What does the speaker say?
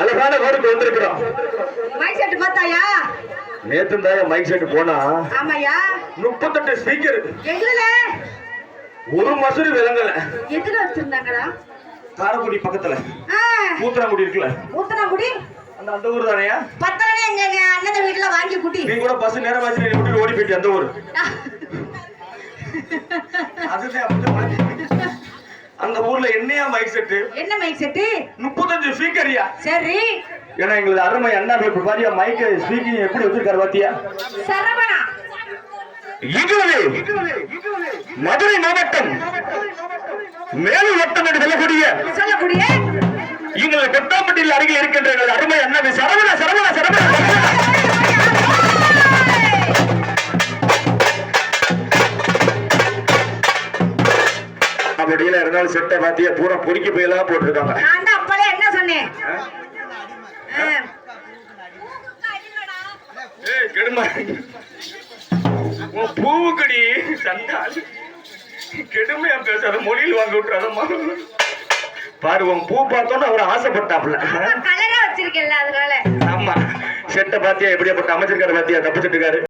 அழகான ஊருக்கு வந்திருக்கிறோம். மைக் செட் பார்த்தாயா? நேத்து தான் மைக் செட் போனா. ஆமாயா? முப்பத்தெட்டு ஸ்பீக்கர் எதுல ஒரு மசூரி விளங்கல எதுல வச்சிருந்தாங்கடா? காரக்குடி பக்கத்துல. ஆ, கூத்துறாங்குடி இருக்குல்ல. ஊத்தனாங்குடி அந்த அந்த ஊர் தானையா? பத்தலனே எங்க அண்ணன் வீட்டுல வாங்கி குட்டி. நீ கூட பஸ் நேரம் ஆச்சு நீ ஓடி போயிட்டு அந்த ஊர். அதுதான் மாத்தி. அந்த ஊர்ல என்னையா மைக் செட்டு என்ன மைக் செட்டு முப்பத்தஞ்சு ஸ்பீக்கர்யா சரி. ஏன்னா எங்களுக்கு அருமை அண்ணா இப்ப பாத்தியா மைக் ஸ்பீக்கிங் எப்படி வச்சிருக்காரு பாத்தியா? சரவணா. இங்குவது மதுரை மாவட்டம் மேலும் வட்டம் என்று சொல்லக்கூடிய சொல்லக்கூடிய? எங்கள் கொட்டாம்பட்டியில் அருகில் இருக்கின்ற எங்கள் அருமை அண்ணாவி சரவண சரவண சரவண அப்படியில இருந்தாலும் செட்டை பாத்தியா பூரா பொறிக்க போயெல்லாம் போட்டிருக்காங்க. நான் தான் அப்பளே என்ன சொன்னேன்? ஆ, ஏய் கெடுமா. உன் பூவுக்கடி சண்டால் கெடுமையா பேசாத மொழியில் வாங்க விட்டுறாதம்மா பாரு உன் பூ பார்த்தோன்னு அவர் ஆசைப்பட்டாப்ல கலரா வச்சிருக்கேன்ல அதனால. ஆமா. செட்டை பாத்தியா எப்படியாப்பட்ட அமைச்சிருக்காரு பாத்தியா தப்பு செட்டுக்காரு